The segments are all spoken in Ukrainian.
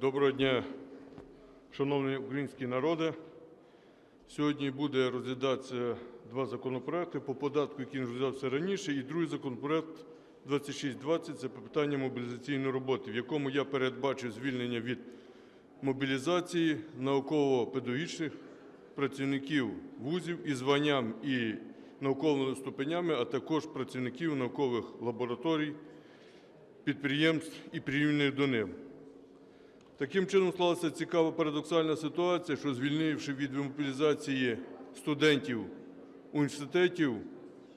Доброго дня, шановний український народе. Сьогодні буде розглядатися два законопроекти по податку, який розглядався раніше, і другий законопроект 2620 – це по питанню мобілізаційної роботи, в якому я передбачив звільнення від мобілізації науково-педагогічних працівників вузів із званням і науковими ступенями, а також працівників наукових лабораторій, підприємств і прирівняних до них. Таким чином склалася цікава парадоксальна ситуація, що звільнивши від мобілізації студентів університетів,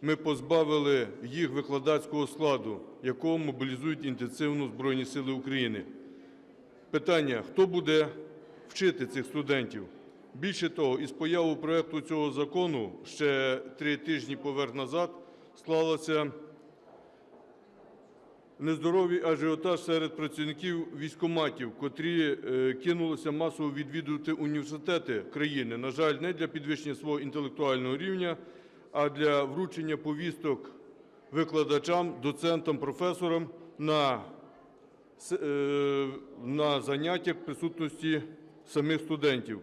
ми позбавили їх викладацького складу, якого мобілізують інтенсивно Збройні Сили України. Питання: хто буде вчити цих студентів? Більше того, із появою проекту цього закону ще три тижні поверх назад склалася нездоровий ажіотаж серед працівників військкоматів, котрі е, кинулися масово відвідувати університети країни. На жаль, не для підвищення свого інтелектуального рівня, а для вручення повісток викладачам, доцентам, професорам на, е, на заняттях присутності самих студентів.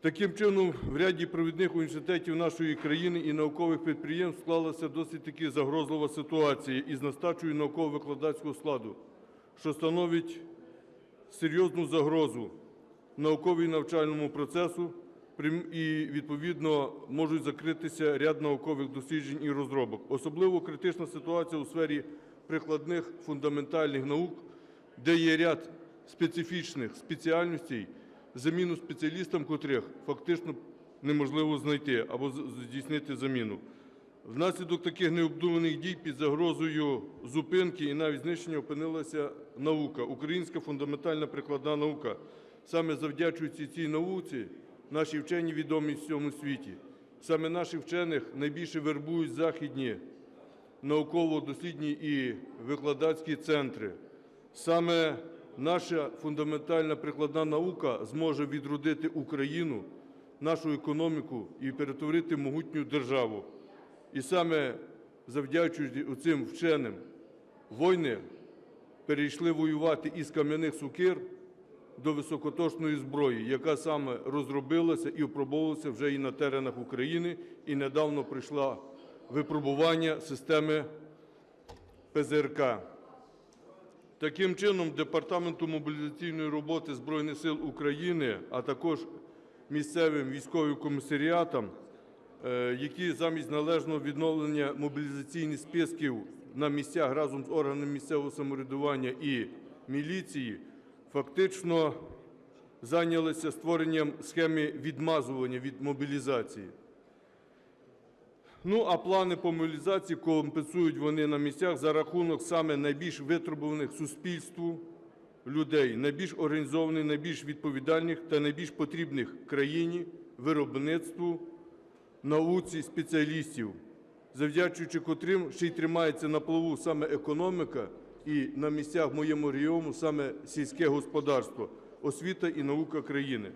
Таким чином, в ряді провідних університетів нашої країни і наукових підприємств склалася досить таки загрозлива ситуація із нестачею науково-викладацького складу, що становить серйозну загрозу науковій навчальному процесу і, відповідно, можуть закритися ряд наукових досліджень і розробок. Особливо критична ситуація у сфері прикладних фундаментальних наук, де є ряд специфічних спеціальностей, заміну спеціалістам котрих фактично неможливо знайти або здійснити заміну. Внаслідок таких необдуманих дій під загрозою зупинки і навіть знищення опинилася наука, українська фундаментальна прикладна наука. Саме завдячуючи цій науці, наші вчені відомі в всьому світі. Саме наших вчених найбільше вербують західні науково-дослідні і викладацькі центри. Саме наша фундаментальна прикладна наука зможе відродити Україну, нашу економіку і перетворити могутню державу. І саме завдячуючи цим вченим, воїни перейшли воювати із кам'яних сукир до високоточної зброї, яка саме розробилася і опробовувалася вже і на теренах України, і недавно прийшла випробування системи ПЗРК. Таким чином, Департаменту мобілізаційної роботи Збройних сил України, а також місцевим військовим комісаріатам, е, які замість належного відновлення мобілізаційних списків на місцях разом з органами місцевого самоврядування і міліції, фактично зайнялися створенням схеми відмазування від мобілізації. Ну, а плани по мобілізації компенсують вони на місцях за рахунок саме найбільш витребуваних суспільству людей, найбільш організованих, найбільш відповідальних та найбільш потрібних країні, виробництву, науці спеціалістів, завдячуючи котрим ще й тримається на плаву саме економіка і на місцях в моєму регіону саме сільське господарство, освіта і наука країни.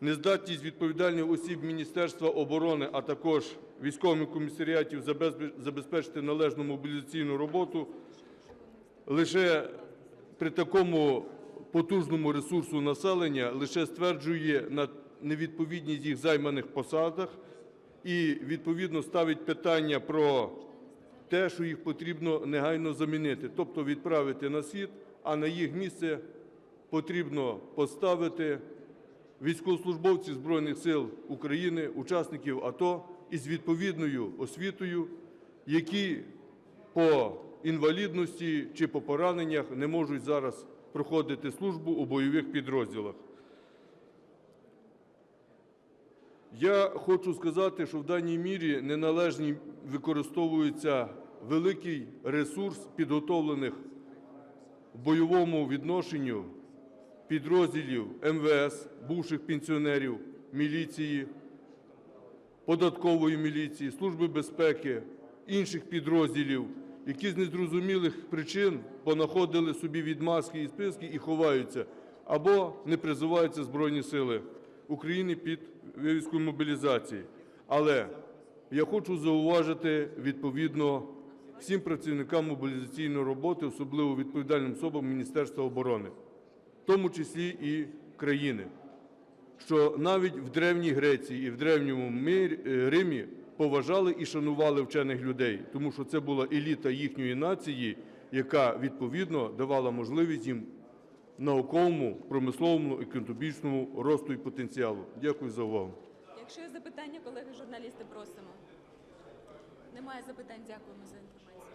Нездатність відповідальних осіб Міністерства оборони, а також військових комісаріатів забезпе- забезпечити належну мобілізаційну роботу лише при такому потужному ресурсу населення лише стверджує на невідповідність їх займаних посадах і відповідно ставить питання про те, що їх потрібно негайно замінити, тобто відправити на схід, а на їх місце потрібно поставити військовослужбовців Збройних сил України, учасників АТО із відповідною освітою, які по інвалідності чи по пораненнях не можуть зараз проходити службу у бойових підрозділах. Я хочу сказати, що в даній мірі неналежні використовується великий ресурс підготовлених бойовому відношенню підрозділів МВС, бувших пенсіонерів, міліції, податкової міліції, Служби безпеки, інших підрозділів, які з незрозумілих причин понаходили собі відмазки і списки і ховаються, або не призиваються Збройні сили України під вивіскою мобілізації. Але я хочу зауважити відповідно всім працівникам мобілізаційної роботи, особливо відповідальним особам Міністерства оборони. Тому числі і країни. Що навіть в Древній Греції і в Древньому е, Римі поважали і шанували вчених людей, тому що це була еліта їхньої нації, яка відповідно давала можливість їм науковому, промисловому економічному росту і потенціалу. Дякую за увагу. Якщо є запитання, колеги журналісти, просимо. Немає запитань, дякуємо за інформацію.